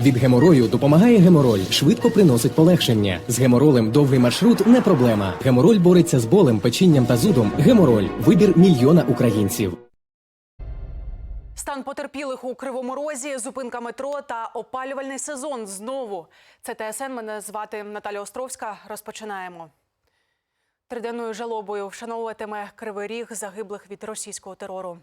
Від геморою допомагає гемороль, швидко приносить полегшення. З геморолем довгий маршрут не проблема. Гемороль бореться з болем, печінням та зудом. Гемороль вибір мільйона українців. Стан потерпілих у Кривому Розі, зупинка метро та опалювальний сезон знову. Це ТСН. Мене звати Наталя Островська. Розпочинаємо. Триденною жалобою вшановуватиме Кривий Ріг загиблих від російського терору.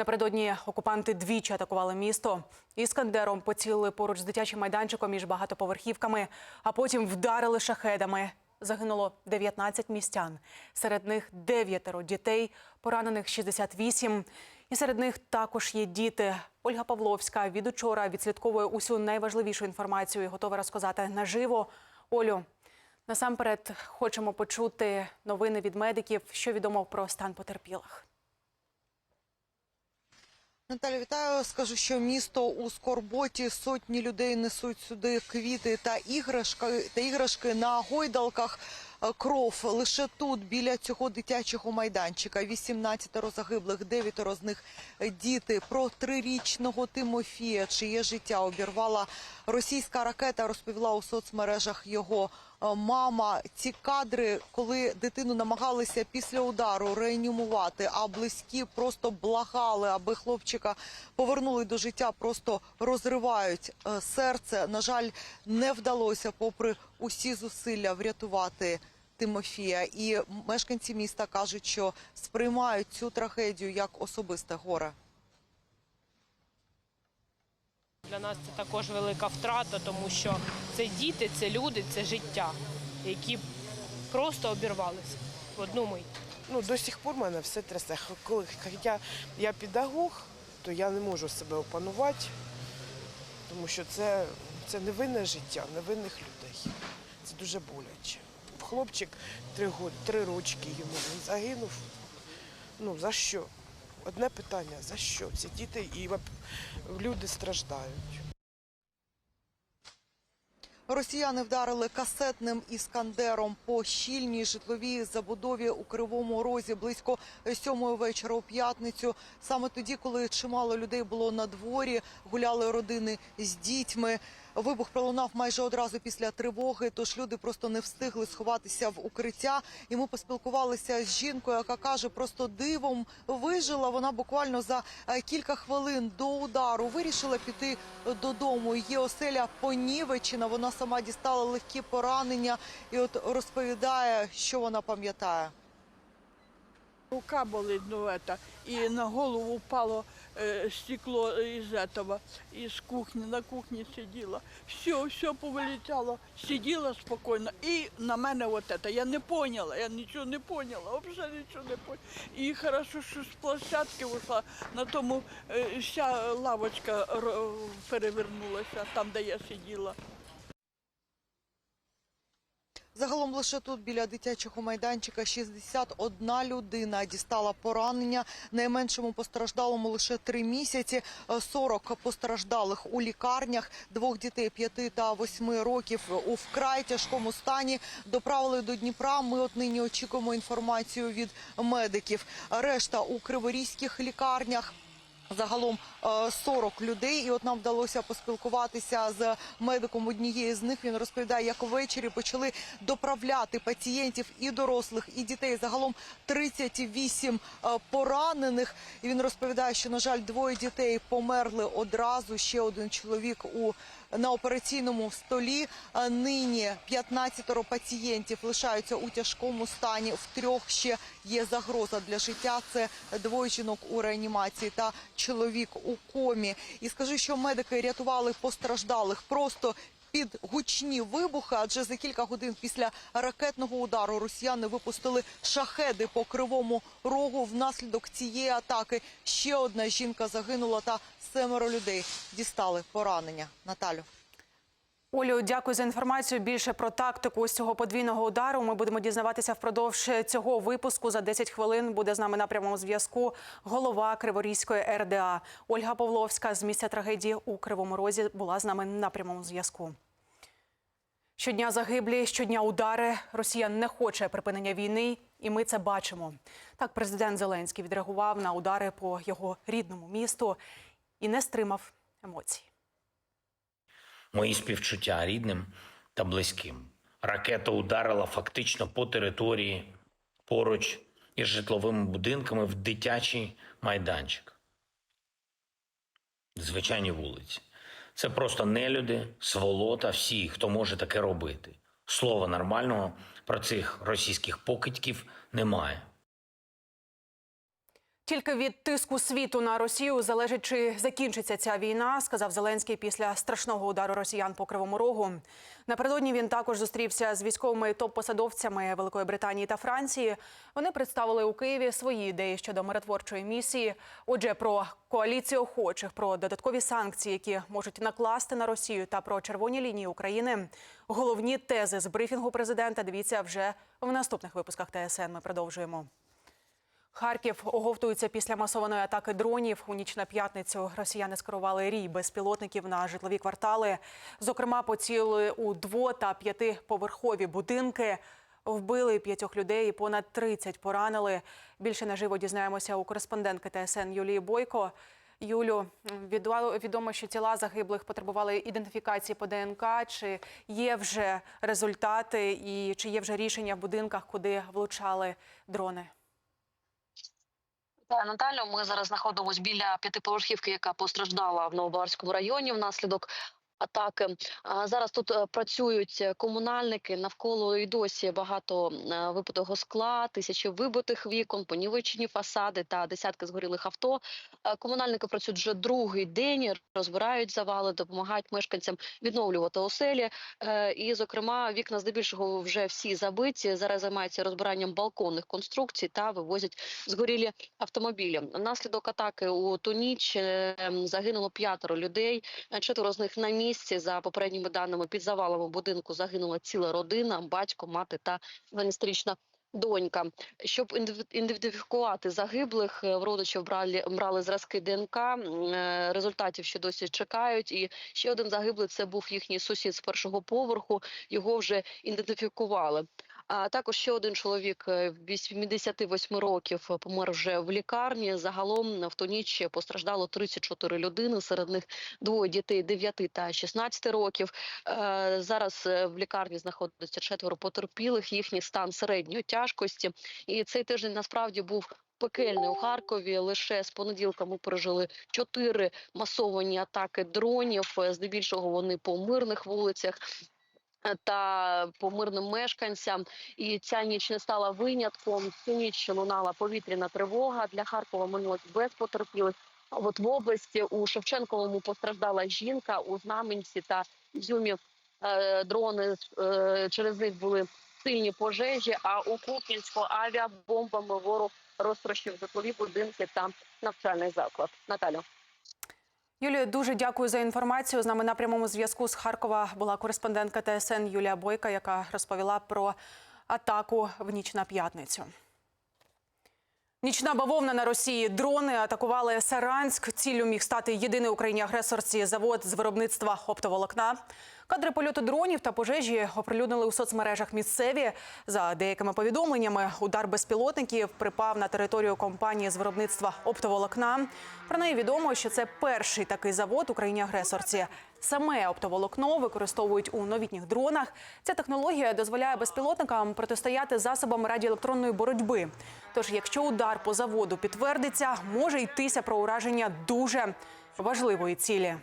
Напередодні окупанти двічі атакували місто. Іскандером поцілили поруч з дитячим майданчиком між багатоповерхівками, а потім вдарили шахедами. Загинуло 19 містян. Серед них дев'ятеро дітей, поранених 68. І серед них також є діти. Ольга Павловська від учора відслідковує усю найважливішу інформацію і готова розказати наживо. Олю, насамперед хочемо почути новини від медиків, що відомо про стан потерпілих. Наталя, вітаю. Скажу, що місто у скорботі сотні людей несуть сюди квіти та іграшки та іграшки на гойдалках. Кров лише тут, біля цього дитячого майданчика. 18 загиблих, 9 з них діти. Про трирічного Тимофія, чиє життя обірвала російська ракета, розповіла у соцмережах його мама. Ці кадри, коли дитину намагалися після удару реанімувати, а близькі просто благали, аби хлопчика повернули до життя, просто розривають е, серце. На жаль, не вдалося, попри усі зусилля, врятувати. Тимофія і мешканці міста кажуть, що сприймають цю трагедію як особисте горе. Для нас це також велика втрата, тому що це діти, це люди, це життя, які просто обірвалися в одну мить. Ну, до сих пор мене все трясе. Хоча я педагог, то я не можу себе опанувати, тому що це, це невинне життя, невинних людей. Це дуже боляче. Хлопчик три, три рочки йому він загинув. Ну за що? Одне питання: за що? Ці діти і люди страждають. Росіяни вдарили касетним іскандером по щільній житловій забудові у Кривому Розі близько сьомої вечора у п'ятницю. Саме тоді, коли чимало людей було на дворі, гуляли родини з дітьми. Вибух пролунав майже одразу після тривоги, тож люди просто не встигли сховатися в укриття. І ми поспілкувалися з жінкою, яка каже, просто дивом вижила. Вона буквально за е, кілька хвилин до удару вирішила піти додому. Її оселя понівечена. Вона сама дістала легкі поранення і от розповідає, що вона пам'ятає. Рука болит, ну и на голову упало э, стекло из этого, из кухни, на кухне сидела. Все, все повылетало, сидела спокойно. И на мене вот это, я не поняла, я нічого не поняла, вообще нічого не поняла. І хорошо, що з площадки вийшла, на тому е, вся лавочка ро- перевернулася, там, де я сиділа. Загалом лише тут біля дитячого майданчика 61 людина дістала поранення. Найменшому постраждалому лише три місяці. Е, 40 постраждалих у лікарнях. Двох дітей 5 та 8 років у вкрай тяжкому стані доправили до Дніпра. Ми от нині очікуємо інформацію від медиків. Решта у криворізьких лікарнях. Загалом е, 40 людей, і от нам вдалося поспілкуватися з медиком однієї з них. Він розповідає, як ввечері почали доправляти пацієнтів і дорослих, і дітей. Загалом 38 е, поранених. І він розповідає, що на жаль, двоє дітей померли одразу. Ще один чоловік у на операційному столі. Е, Нині 15 пацієнтів лишаються у тяжкому стані. В трьох ще є загроза для життя. Це двоє жінок у реанімації та чоловік у комі. І скажу, що медики рятували постраждалих просто. Під гучні вибухи, адже за кілька годин після ракетного удару росіяни випустили шахеди по кривому рогу. Внаслідок цієї атаки ще одна жінка загинула та семеро людей дістали поранення. Наталю. Олю, дякую за інформацію. Більше про тактику ось цього подвійного удару. Ми будемо дізнаватися впродовж цього випуску. За 10 хвилин буде з нами на прямому зв'язку голова Криворізької РДА Ольга Павловська з місця трагедії у Кривому Розі була з нами на прямому зв'язку. Щодня загиблі, щодня удари. Росія не хоче припинення війни, і ми це бачимо. Так, президент Зеленський відреагував на удари по його рідному місту і не стримав емоцій. Мої співчуття рідним та близьким. Ракета ударила фактично по території поруч із житловими будинками в дитячий майданчик. Звичайні вулиці. Це просто нелюди, сволота, всі, хто може таке робити. Слова нормального про цих російських покидьків немає. Тільки від тиску світу на Росію залежить, чи закінчиться ця війна, сказав Зеленський після страшного удару росіян по кривому рогу. Напередодні він також зустрівся з військовими топ-посадовцями Великої Британії та Франції. Вони представили у Києві свої ідеї щодо миротворчої місії. Отже, про коаліцію охочих, про додаткові санкції, які можуть накласти на Росію, та про червоні лінії України. Головні тези з брифінгу президента. Дивіться вже в наступних випусках ТСН. Ми продовжуємо. Харків оговтується після масованої атаки дронів. У ніч на п'ятницю росіяни скерували рій безпілотників на житлові квартали. Зокрема, поцілили у дво- та п'ятиповерхові будинки. Вбили п'ятьох людей і понад 30 поранили. Більше наживо дізнаємося у кореспондентки ТСН Юлії Бойко. Юлю, відомо- що тіла загиблих потребували ідентифікації по ДНК. Чи є вже результати і чи є вже рішення в будинках, куди влучали дрони? Та Наталю, ми зараз знаходимося біля п'ятиповерхівки, яка постраждала в Новобарському районі внаслідок атаки. Зараз тут е, працюють комунальники. Навколо і досі багато е, випитого скла, тисячі вибитих вікон, понівечені фасади та десятки згорілих авто. Е, Комунальники працюють вже другий день, розбирають завали, допомагають мешканцям відновлювати оселі. Е, І, зокрема, вікна здебільшого вже всі забиті. Зараз займаються розбиранням балконних конструкцій та вивозять згорілі автомобілі. Внаслідок атаки у ту ніч е, загинуло п'ятеро людей. Е, Четверо з них на місці. За попередніми даними під завалами будинку загинула ціла родина: батько, мати та 12-річна донька. Щоб ідентифі- ідентифікувати загиблих, е, в родичів брали, брали зразки ДНК. е, Результатів ще досі чекають. І ще один загиблий це був їхній сусід з першого поверху. Його вже ідентифікували. А також ще один чоловік е, 88 років е, помер вже в лікарні. Загалом в ту ніч постраждало 34 людини. Серед них двоє дітей 9 та 16 років. Е, Зараз е, в лікарні знаходиться четверо потерпілих. Їхній стан середньої тяжкості. І цей тиждень насправді був. Пекельний у Харкові лише з понеділка ми пережили чотири масовані атаки дронів. Е, Здебільшого вони по мирних вулицях е, та по мирним мешканцям. І ця ніч не стала винятком. Цю ніч лунала повітряна тривога для Харкова. Минулось без потерпілих. От в області у Шевченковому постраждала жінка у Знаменці та Ізюмі е, дрони е, через них були сильні пожежі. А у Куп'янську авіабомбами ворог розтрощив житлові будинки та навчальний заклад. Наталю. Юлія, дуже дякую за інформацію. З нами на прямому зв'язку з Харкова була кореспондентка ТСН Юлія Бойка, яка розповіла про атаку в ніч на п'ятницю. Нічна бавовна на Росії. Дрони атакували Саранськ. Ціллю міг стати єдиний Україні агресорці завод з виробництва оптоволокна. Кадри польоту дронів та пожежі оприлюднили у соцмережах місцеві. За деякими повідомленнями, удар безпілотників припав на територію компанії з виробництва оптоволокна. Про неї відомо, що це перший такий завод у країні-агресорці. Саме оптоволокно використовують у новітніх дронах. Ця технологія дозволяє безпілотникам протистояти засобам радіоелектронної боротьби. Тож, якщо удар по заводу підтвердиться, може йтися про ураження дуже важливої цілі.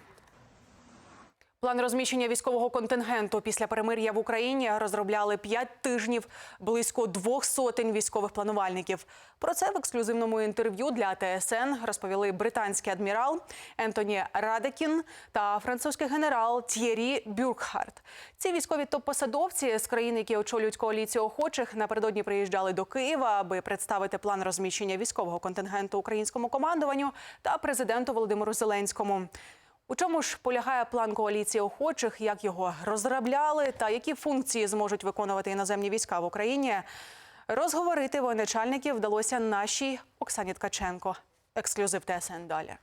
План розміщення військового контингенту після перемир'я в Україні розробляли п'ять тижнів близько двох сотень військових планувальників. Про це в ексклюзивному інтерв'ю для ТСН розповіли британський адмірал Ентоні Радекін та французький генерал Т'єрі Бюркхарт. Ці військові топ-посадовці з країн, які очолюють коаліцію охочих, напередодні приїжджали до Києва, аби представити план розміщення військового контингенту українському командуванню та президенту Володимиру Зеленському. У чому ж полягає план коаліції охочих, як його розробляли та які функції зможуть виконувати іноземні війська в Україні? Розговорити воєначальників вдалося нашій Оксані Ткаченко. Ексклюзив ТСН далі.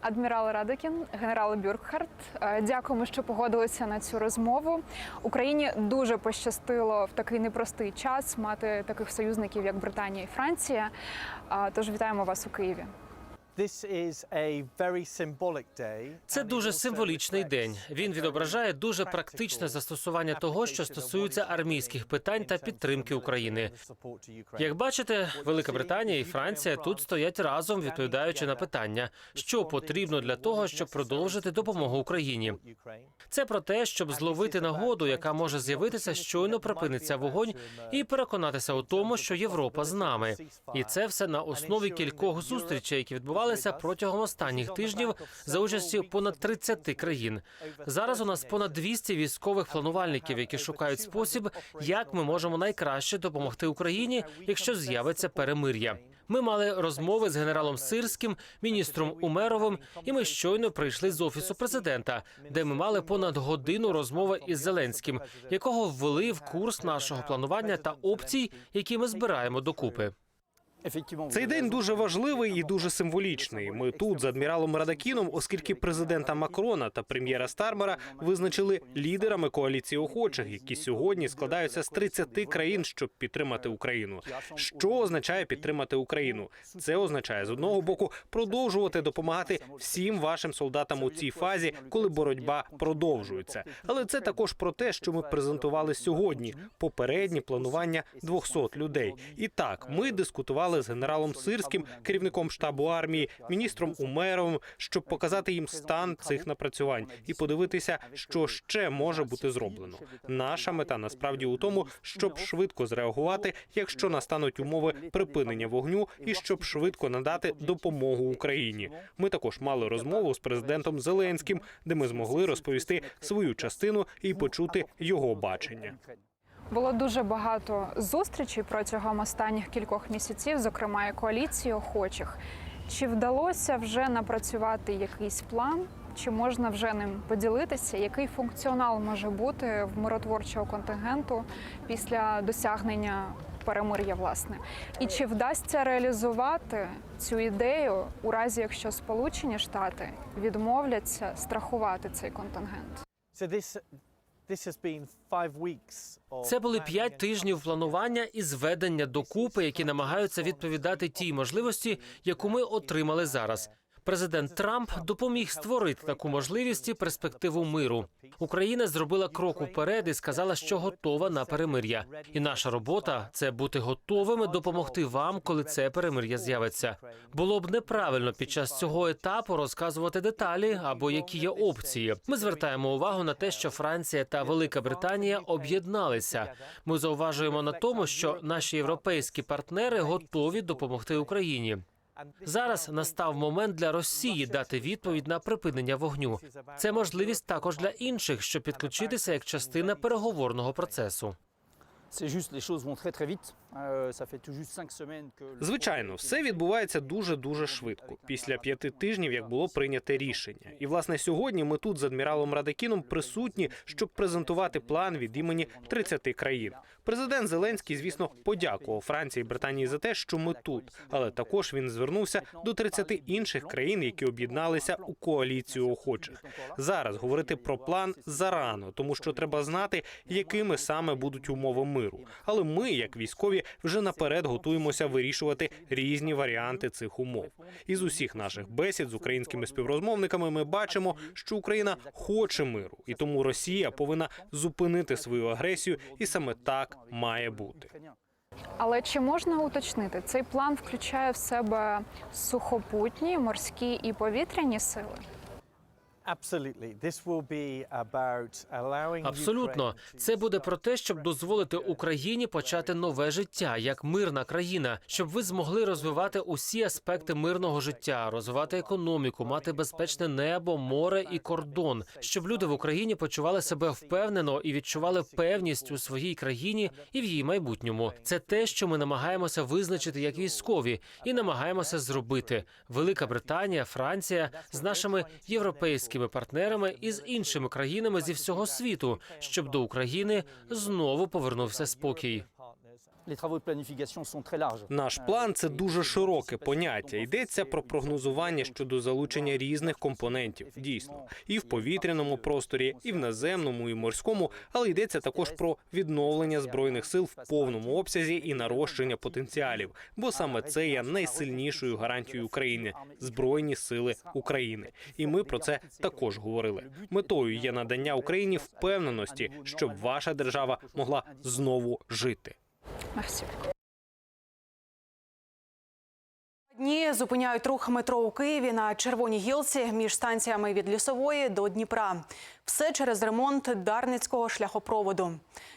Адмірал Радикін, генерал Бюркхарт, е, дякуємо, що погодилися на цю розмову. Україні дуже пощастило в такий непростий час мати таких союзників, як Британія і Франція. Тож вітаємо вас у Києві. Це дуже символічний день. Він відображає дуже практичне застосування того, що стосується армійських питань та підтримки України. Як бачите, Велика Британія і Франція тут стоять разом, відповідаючи на питання, що потрібно для того, щоб продовжити допомогу Україні. Це про те, щоб зловити нагоду, яка може з'явитися, щойно припиниться вогонь, і переконатися у тому, що Європа з нами. І це все на основі кількох зустрічей, які відбувалися протягом останніх тижнів за участі понад 30 країн. Зараз у нас понад 200 військових планувальників, які шукають спосіб, як ми можемо найкраще допомогти Україні, якщо з'явиться перемир'я. Ми мали розмови з генералом Сирським, міністром Умеровим, і ми щойно прийшли з офісу президента, де ми мали понад годину розмови із Зеленським, якого ввели в курс нашого планування та опцій, які ми збираємо докупи. Цей день дуже важливий і дуже символічний. Ми тут з адміралом Радакіном, оскільки президента Макрона та прем'єра Стармера визначили лідерами коаліції охочих, які сьогодні складаються з 30 країн, щоб підтримати Україну. Що означає підтримати Україну? Це означає з одного боку продовжувати допомагати всім вашим солдатам у цій фазі, коли боротьба продовжується. Але це також про те, що ми презентували сьогодні. Попереднє планування 200 людей. І так, ми дискутували з генералом Сирським, керівником штабу армії, міністром Умеровим, щоб показати їм стан цих напрацювань і подивитися, що ще може бути зроблено. Наша мета насправді у тому, щоб швидко зреагувати, якщо настануть умови припинення вогню, і щоб швидко надати допомогу Україні. Ми також мали розмову з президентом Зеленським, де ми змогли розповісти свою частину і почути його бачення. Було дуже багато зустрічей протягом останніх кількох місяців, зокрема і коаліції охочих. Чи вдалося вже напрацювати якийсь план? Чи можна вже ним поділитися? Який функціонал може бути в миротворчого контингенту після досягнення перемир'я, власне? І чи вдасться реалізувати цю ідею у разі, якщо Сполучені Штати відмовляться страхувати цей контингент? Це були п'ять тижнів планування і зведення докупи, які намагаються відповідати тій можливості, яку ми отримали зараз. Президент Трамп допоміг створити таку можливість і перспективу миру. Україна зробила крок уперед і сказала, що готова на перемир'я. І наша робота це бути готовими допомогти вам, коли це перемир'я з'явиться. Було б неправильно під час цього етапу розказувати деталі або які є опції. Ми звертаємо увагу на те, що Франція та Велика Британія об'єдналися. Ми зауважуємо на тому, що наші європейські партнери готові допомогти Україні. Зараз настав момент для Росії дати відповідь на припинення вогню. Це можливість також для інших, щоб підключитися як частина переговорного процесу. Звичайно, все відбувається дуже дуже швидко. Після п'яти тижнів, як було прийняте рішення, і власне сьогодні ми тут з адміралом Радакіном присутні, щоб презентувати план від імені 30 країн. Президент Зеленський, звісно, подякував Франції і Британії за те, що ми тут, але також він звернувся до 30 інших країн, які об'єдналися у коаліцію охочих. Зараз говорити про план зарано, тому що треба знати, якими саме будуть умови миру. Але ми, як військові, вже наперед готуємося вирішувати різні варіанти цих умов. Із усіх наших бесід з українськими співрозмовниками ми бачимо, що Україна хоче миру, і тому Росія повинна зупинити свою агресію, і саме так має бути. Але чи можна уточнити, цей план включає в себе сухопутні, морські і повітряні сили? Абсолютно, це буде про те, щоб дозволити Україні почати нове життя як мирна країна, щоб ви змогли розвивати усі аспекти мирного життя, розвивати економіку, мати безпечне небо, море і кордон, щоб люди в Україні почували себе впевнено і відчували певність у своїй країні і в її майбутньому. Це те, що ми намагаємося визначити як військові, і намагаємося зробити. Велика Британія, Франція з нашими європейськими партнерами і з іншими країнами зі всього світу, щоб до України знову повернувся спокій. Наш план це дуже широке поняття. Йдеться про прогнозування щодо залучення різних компонентів, дійсно, і в повітряному просторі, і в наземному, і морському, але йдеться також про відновлення збройних сил в повному обсязі і нарощення потенціалів. Бо саме це є найсильнішою гарантією України збройні сили України. І ми про це також говорили. Метою є надання Україні впевненості, щоб ваша держава могла знову жити. Мерсі. Дні зупиняють рух метро у Києві на червоній гілці між станціями від лісової до Дніпра. Все через ремонт Дарницького шляхопроводу.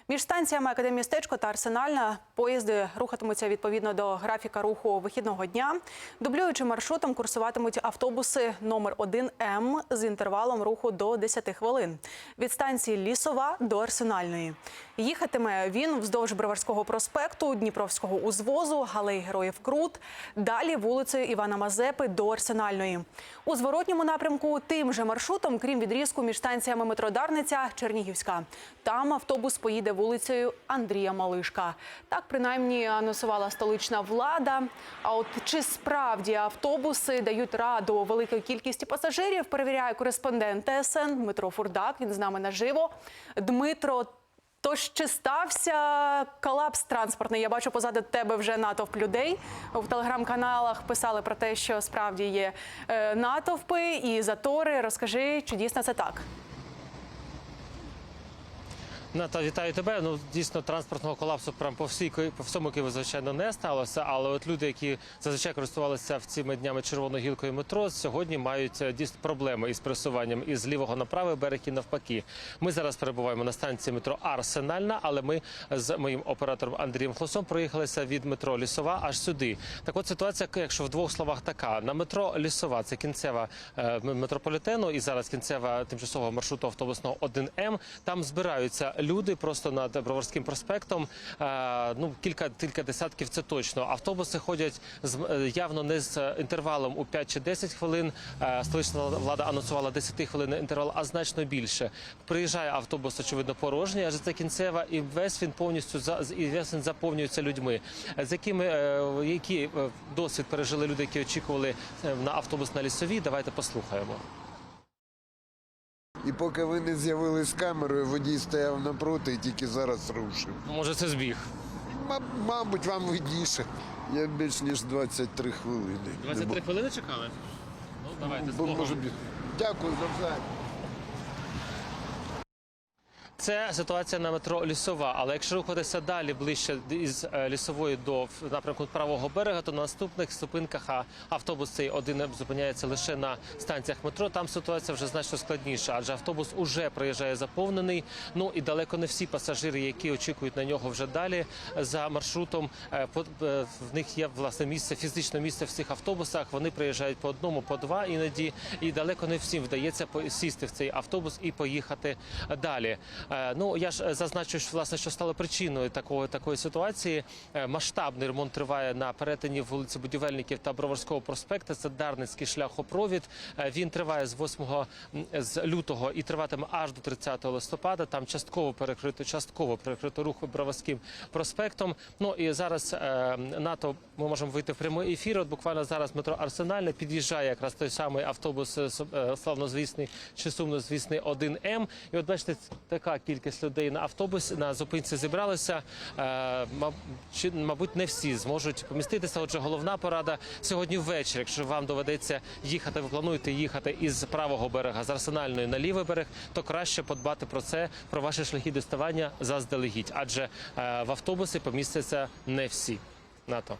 Між станціями Академістечко та Арсенальна поїзди рухатимуться відповідно до графіка руху вихідного дня. Дублюючи маршрутом курсуватимуть автобуси номер 1 М з інтервалом руху до 10 хвилин від станції Лісова до Арсенальної. Їхатиме він вздовж Броварського проспекту, Дніпровського узвозу, Галей Героїв Крут, далі вулицею Івана Мазепи до Арсенальної. У зворотньому напрямку тим же маршрутом, крім відрізку між станціями метро Дарниця, Чернігівська. Там автобус поїде вулицею Андрія Малишка. Так принаймні анонсувала столична влада. А от чи справді автобуси дають раду великої кількості пасажирів, перевіряє кореспондент ТСН Дмитро Фурдак. Він з нами наживо. Дмитро. Тож чи стався колапс транспортний? Я бачу позаду тебе вже натовп людей. В телеграм-каналах писали про те, що справді є е, натовпи і затори. Розкажи, чи дійсно це так? Ната, вітаю тебе. Ну дійсно транспортного колапсу прям по всій по всьому Києву, звичайно, не сталося. Але от люди, які зазвичай користувалися в цими днями червоною гілкою метро, сьогодні мають е, дійсно проблеми із пересуванням із лівого на правий берег і навпаки. Ми зараз перебуваємо на станції метро Арсенальна, але ми з моїм оператором Андрієм Хлосом проїхалися від метро Лісова аж сюди. Так от ситуація, якщо в двох словах така: на метро Лісова це кінцева е, метрополітену, і зараз кінцева тимчасового маршруту автобусного 1М. Там збираються люди просто над Броварським проспектом. Е, ну кілька кілька десятків це точно. Автобуси ходять з е, явно не з інтервалом у 5 чи 10 хвилин. Е, Столична влада анонсувала 10 хвилин інтервал, а значно більше. Приїжджає автобус, очевидно, порожній, адже це кінцева, і весь він повністю і весь він заповнюється людьми. З якими які досвід пережили люди, які очікували на автобус на лісовій. Давайте послухаємо. І поки ви не з'явились з камерою, водій стояв напроти і тільки зараз рушив. Ну, Може, це збіг. М Мабуть, вам видніше. Я більш ніж 23 хвилини. 23 хвилини чекали. Ну давайте Бо, може, Дякую за все. Це ситуація на метро Лісова. Але якщо рухатися далі ближче із е, лісової до напрямку правого берега, то на наступних зупинках автобус цей один зупиняється лише на станціях метро. Там ситуація вже значно складніша, адже автобус уже приїжджає заповнений. Ну і далеко не всі пасажири, які очікують на нього вже далі за маршрутом. е, е, В них є власне місце, фізичне місце в цих автобусах. Вони приїжджають по одному, по два іноді, і далеко не всім вдається сісти в цей автобус і поїхати далі. Е, Ну я ж е, зазначу, що власне, що стало причиною такої такої ситуації. Е, Масштабний ремонт триває на перетині вулиці Будівельників та Броварського проспекту. Це Дарницький шляхопровід. Він триває з 8 з лютого і триватиме аж до 30 листопада. Там частково перекрито, частково перекрито рух Броварським проспектом. Ну і зараз НАТО ми можемо вийти в прямий ефір. От буквально зараз метро Арсенальне під'їжджає якраз той самий автобус славнозвісний чи сумнозвісний 1М. І от бачите, така кількість людей на автобусі на зупинці зібралися. Е, мабуть, не всі зможуть поміститися. Отже, головна порада сьогодні ввечері. Якщо вам доведеться їхати, ви плануєте їхати із правого берега з арсенальної на лівий берег, то краще подбати про це, про ваші шляхи доставання заздалегідь, адже е, в автобусі помістяться не всі. НАТО.